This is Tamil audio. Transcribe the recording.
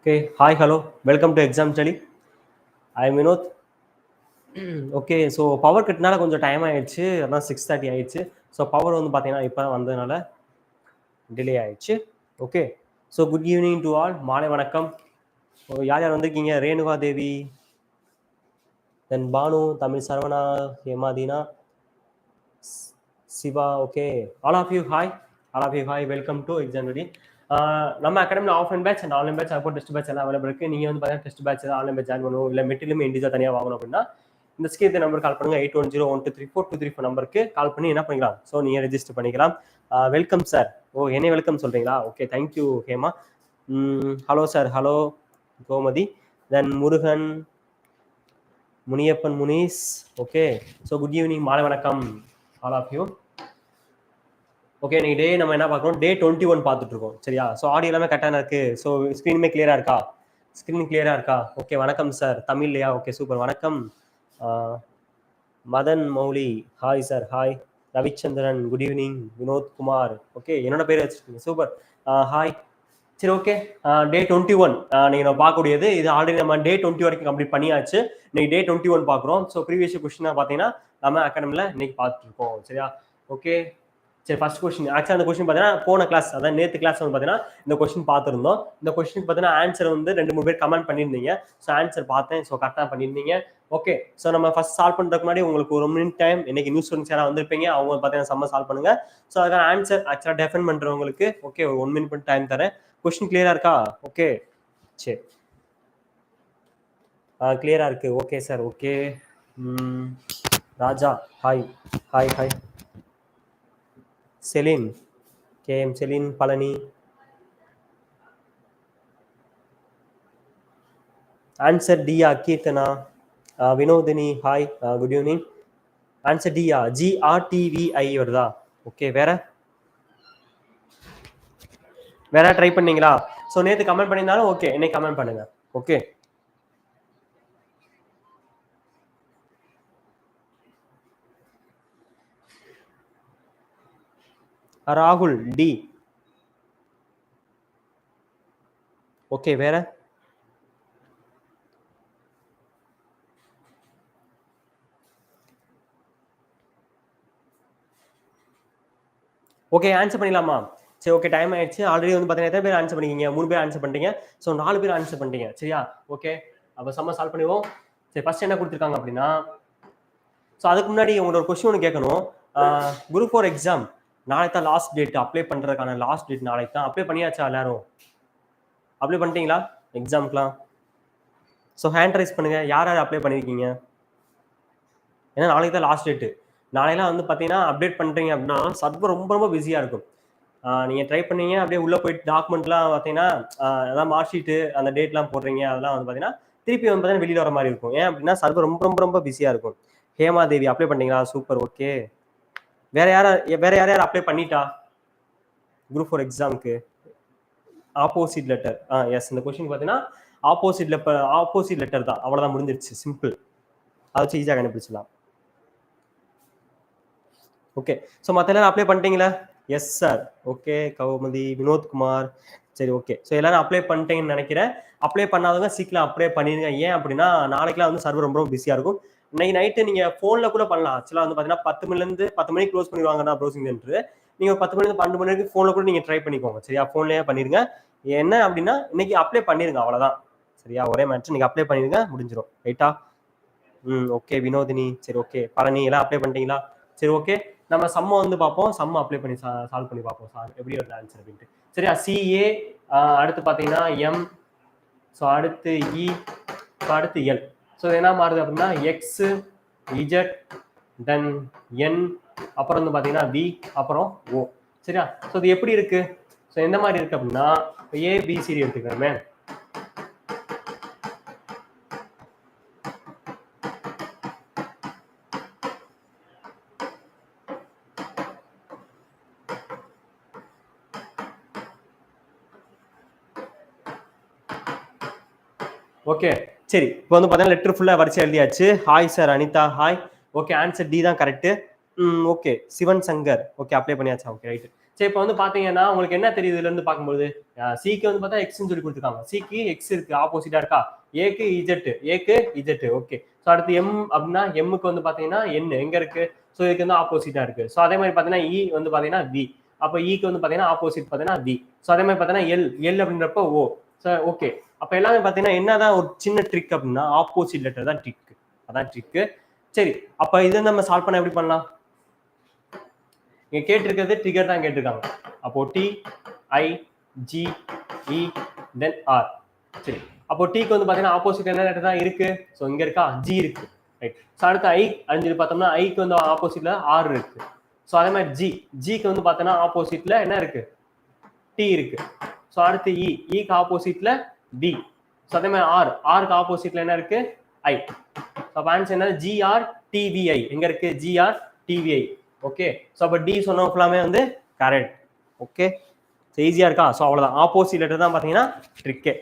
Okay hi hello welcome to exam study I Vinod okay so power கட்னால கொஞ்சம் டைம் ஆயிடுச்சு. அதான் சிக்ஸ் தேர்ட்டி ஆயிடுச்சு. ஸோ பவர் வந்து பார்த்தீங்கன்னா இப்போ தான் வந்ததுனால டிலே ஆயிடுச்சு. Okay so good evening to all மாலை வணக்கம். ஸோ யார் யார் வந்திருக்கீங்க? Renuka Devi then Banu Tamil Saravana Hemadeena Siva okay all of you hi all of you hi welcome to exam ready நம்ம அகாடமியில் offline batch and online batch அப்போ டெஸ்ட் பேட்ச் எல்லாம் அவைலபிள் இருக்கு. நீங்கள் வந்து பார்த்தீங்கன்னா test batch online batch join பண்ணுவோம் இல்லை மெட்டிலும் இண்டிஜா தனியாக வாங்கணும் அப்படின்னா இந்த ஸ்கீம் நம்பர் கால் பண்ணுங்க. Eight one zero one two three four two three four நம்பருக்கு கால் பண்ணி என்ன பண்ணிக்கலாம்? ஸோ நீங்கள் ரெஜிஸ்டர் பண்ணிக்கலாம். வெல்கம் சார் ஓ என்ன வெல்கம் சொல்றீங்களா? Okay thank you Hema. Hello sir hello Gomathi. Then Murugan Muniyappan Munees. Okay so good evening மாலை வணக்கம் ஆல் ஆஃப் யூ ஓகே இன்னைக்கு டே நம்ம என்ன பார்க்குறோம் டே டுவெண்ட்டி ஒன் பார்த்துட்டு இருக்கோம் சரியா? ஸோ ஆடியோ எல்லாமே கரெக்டாக இருக்கு. ஸோ ஸ்க்ரீனுமே கிளியரா இருக்கா? ஸ்க்ரீன் கிளியரா இருக்கா? ஓகே வணக்கம் சார் தமிழ்லையா ஓகே சூப்பர் வணக்கம். Madan Mouli. Hi sir hi Ravichandran good evening Vinod Kumar. Okay என்னோட பேர் வச்சிருக்கீங்க. சூப்பர் ஹாய் சரி ஓகே டே டுவெண்ட்டி ஒன் நீங்கள் நம்ம பார்க்கக்கூடியது. இது ஆல்ரெடி நம்ம டே டுவெண்ட்டி வரைக்கும் கம்ப்ளீட் பண்ணியாச்சு. இன்னைக்கு டே டுவெண்ட்டி ஒன் பார்க்குறோம். ஸோ ப்ரீவியஸ் கொஸ்டினாக பார்த்தீங்கன்னா நம்ம அகாடமியில் இன்னைக்கு பார்த்துட்டு இருக்கோம் சரியா? ஓகே சரி ஃபர்ஸ்ட் கொஸ்டின் ஆக்சுவலாக அந்த கொஸ்டின் பார்த்தீங்கன்னா போன கிளாஸ் அதான் நேற்று கிளாஸ் வந்து பார்த்தீங்கன்னா இந்த கொஸ்டின் பார்த்துருந்தோம். இந்த கொஸ்டின் பார்த்தீங்கன்னா ஆன்சர் வந்து ரெண்டு மூணு பேர் கமெண்ட் பண்ணியிருந்தீங்க. ஸோ ஆன்சர் பார்த்தேன். ஸோ கரெக்டாக பண்ணியிருந்தீங்க. ஓகே ஸோ நம்ம ஃபர்ஸ்ட் சால்வ் பண்ணுறதுக்கு முன்னாடி உங்களுக்கு ஒரு மினிட் டைம் இன்னைக்கு நியூஸ் ஸ்டூடெண்ட்ஸ் யாராவது வந்திருப்பீங்க அவங்க பார்த்தீங்கன்னா செம்ம சால்வ் பண்ணுங்க. ஸோ அதுக்கான ஆன்சர் ஆக்சுவலாக டெஃபன் பண்ணுறவங்களுக்கு ஓகே ஒரு ஒன் மினிட் டைம் தரேன். கொஸ்டின் கிளியராக இருக்கா? ஓகே சரி. கிளியராக இருக்குது okay sir okay Raja. Hi hi hi Celine K M Celine Palani. Answer Diya Keerthana. Vinodhini hi good evening answer Diya G R T V I வருதா? ஓகே வேற? வேற ட்ரை பண்ணீங்களா? ஸோ நேற்று கமெண்ட் பண்ணியிருந்தாலும் ஓகே இன்னைக்கு கமெண்ட் பண்ணுங்க. ஓகே ராகுல் டி. ஓகே வேற? ஓகே ஆன்சர் பண்ணிடலாமா? சரி ஓகே டைம் ஆயிடுச்சு. ஆல்ரெடி வந்து பார்த்தீங்கன்னா எத்தனை பேர் ஆன்சர் பண்ணிக்கிங்க மூணு பேர் ஆன்சர் பண்ணிட்டீங்க. ஸோ நாலு பேர் ஆன்சர் பண்ணிட்டீங்க. சரியா? ஓகே அப்போ செம்ம சால்வ் பண்ணுவோம் சரி ஃபர்ஸ்ட் என்ன கொடுத்துருக்காங்க அப்படின்னா ஸோ அதுக்கு முன்னாடி உங்களோட கொஸ்டின் ஒன்று கேட்கணும். குரூப் ஃபோர் எக்ஸாம் நாளைக்கு தான் லாஸ்ட் டேட் அப்ளை பண்ணுறதுக்கான லாஸ்ட் டேட் நாளைக்கு தான். அப்ளை பண்ணியாச்சா எல்லாரும்? அப்ளை பண்ணிட்டீங்களா? எக்ஸாம்க்குலாம் ஸோ ஹேண்ட் ரைஸ் பண்ணுங்கள் யார் யார் அப்ளை பண்ணியிருக்கீங்க ஏன்னா நாளைக்கு தான் லாஸ்ட் டேட்டு நாளையெல்லாம் வந்து பார்த்தீங்கன்னா அப்டேட் பண்ணுறீங்க அப்படின்னா சர்வர் ரொம்ப ரொம்ப பிஸியாக இருக்கும். நீங்கள் ட்ரை பண்ணீங்க அப்படியே உள்ளே போயிட்டு டாக்குமெண்ட்லாம் பார்த்தீங்கன்னா அதான் மார்க் ஷீட்டு அந்த டேட்லாம் போடுறீங்க அதெல்லாம் வந்து பார்த்தீங்கன்னா திருப்பி வந்து பார்த்தீங்கன்னா வெளியில் வர மாதிரி இருக்கும். ஏன் அப்படின்னா சர்வர் ரொம்ப ரொம்ப ரொம்ப பிஸியாக இருக்கும். ஹேமா தேவி அப்ளை பண்ணீங்களா சூப்பர் ஓகே வேற யாரா வேற யார் யார் அப்ளை பண்ணிட்டா? குரூப் ஃபோர் எக்ஸாமுக்கு ஆப்போசிட் லெட்டர் ஆ எஸ் இந்த கொஸ்டின் பார்த்தீங்கன்னா ஆப்போசிட் லெப்ப ஆப்போசிட் லெட்டர் தான். அவ்வளோதான் முடிஞ்சிருச்சு. சிம்பிள் அதை வச்சு ஈஸியாக கண்டுபிடிச்சிடலாம். ஓகே ஸோ மற்ற எல்லாரும் அப்ளை பண்ணிட்டீங்களா? Yes sir okay Gowmathi Vinothkumar. சரி ஓகே ஸோ எல்லாரும் அப்ளை பண்ணிட்டீங்கன்னு நினைக்கிறேன். அப்ளை பண்ணாதவங்க சீக்கிரம் அப்ளை பண்ணிடுங்க. ஏன் அப்படின்னா நாளைக்கெல்லாம் வந்து சர்வர் ரொம்ப ரொம்ப பிஸியாக இருக்கும். இன்னைக்கு நைட்டு நீங்கள் ஃபோனில் கூட பண்ணலாம். ஆக்சுவலாக வந்து பார்த்தீங்கன்னா பத்து மணிலேருந்து பத்து மணிக்கு க்ளோஸ் பண்ணிடுவாங்கன்னா ப்ரௌசிங் சென்ட்ரு நீங்கள் பத்து மணிலேருந்து பன்னெண்டு மணி வரைக்கும் ஃபோனில் கூட நீங்கள் ட்ரை பண்ணிக்கோங்க. சரியா? ஃபோன்லேயே பண்ணிடுங்க. என்ன அப்படின்னா இன்னைக்கு அப்ளை பண்ணிடுங்க அவ்வளோதான் சரியா? ஒரே மேட்ச் நீங்கள் அப்ளை பண்ணிடுங்க முடிஞ்சிடும் ரைட்டா ம் ஓகே வினோதினி. சரி ஓகே பழனி எல்லாம் அப்ளை பண்ணிட்டீங்களா? சரி ஓகே நம்ம சம்ம வந்து பார்ப்போம். சம்ம அப்ளை பண்ணி சால்வ் பண்ணி பார்ப்போம் சார் எப்படி வருது ஆன்சர் அப்படின்ட்டு. சரியா? சிஏ அடுத்து பார்த்தீங்கன்னா எம் ஸோ அடுத்து e. இ ஸோ அடுத்து எல் ஸோ என்ன மாறுது அப்படின்னா எக்ஸ் இஜட் தென் என் அப்புறம் வந்து பார்த்தீங்கன்னா வி அப்புறம் ஓ சரியா? ஸோ இது எப்படி இருக்கு? ஸோ எந்த மாதிரி இருக்கு அப்படின்னா ஏபிசிடி எடுத்துக்கிறோமே ஓகே சரி இப்போ வந்து பார்த்தீங்கன்னா லெட்டர் ஃபுல்லாக வரிசை எழுதியாச்சு. Hi sir Anitha hi okay answer D தான் கரெக்டு ம் okay Sivan Shankar. Okay apply பண்ணியாச்சா? ஓகே ரைட்டு சரி இப்போ வந்து பார்த்தீங்கன்னா உங்களுக்கு என்ன தெரியுது இதுலேருந்து பார்க்கும்போது சிக்கு வந்து பார்த்தா எக்ஸ்னு சொல்லி கொடுத்துருக்காங்க. சிக்கு எக்ஸ் இருக்கு ஆப்போசிட்டாக இருக்கா? ஏக்கு இஜெட்டு ஏக்கு இஜெட்டு ஓகே ஸோ அடுத்து எம் அப்படின்னா எம்முக்கு வந்து பார்த்தீங்கன்னா என் எங்கே இருக்கு? ஸோ இதுக்கு வந்து ஆப்போசிட்டாக இருக்கு. ஸோ அதே மாதிரி பார்த்தீங்கன்னா இ e வந்து பார்த்தீங்கன்னா வி அப்போ இக்கு e வந்து பார்த்தீங்கன்னா ஆப்போசிட் பார்த்தீங்கன்னா வி ஸோ அதே மாதிரி பார்த்தீங்கன்னா எல் எல் அப்படின்றப்ப ஓ ஸோ ஓகே அப்போ எல்லாமே பார்த்தீங்கன்னா என்னதான் ஒரு சின்ன ட்ரிக் அப்படின்னா ஆப்போசிட் லெட்டர் தான் ட்ரிக் அதான் ட்ரிக்கு சரி அப்போ இதை நம்ம சால்வ் பண்ண எப்படி பண்ணலாம்? இங்கே கேட்டிருக்கிறது ட்ரிகர் தான் கேட்டிருக்காங்க. அப்போ D I G E then R சரி அப்போ டீக்கு வந்து பார்த்தீங்கன்னா ஆப்போசிட் என்ன லெட்டர் தான் இருக்கு? ஸோ இங்கே இருக்கா? ஜி இருக்கு. ரைட் ஸோ அடுத்து ஐ அஞ்சு பார்த்தோம்னா ஐக்கு வந்து ஆப்போசிட்ல ஆர் இருக்கு. ஸோ அதே மாதிரி ஜி ஜிக்கு வந்து பார்த்தோன்னா ஆப்போசிட்ல என்ன இருக்கு? டி இருக்கு. ஸோ அடுத்து இ இக்கு ஆப்போசிட்ல பி ஸோ அதே மாதிரி ஆர் ஆருக்கு ஆப்போசிட்ல என்ன இருக்கு? ஐ ஸோ அப்போ ஆன்சர் என்ன G R T V I எங்க இருக்கு? G R T V I okay so அப்போ டி சொன்ன ஃபுல்லாமே வந்து கரெக்ட் ஓகே ஸோ ஈஸியாக இருக்கா? ஸோ அவ்வளோதான் ஆப்போசிட் லெட்டர் தான் பார்த்தீங்கன்னா ட்ரிக்கே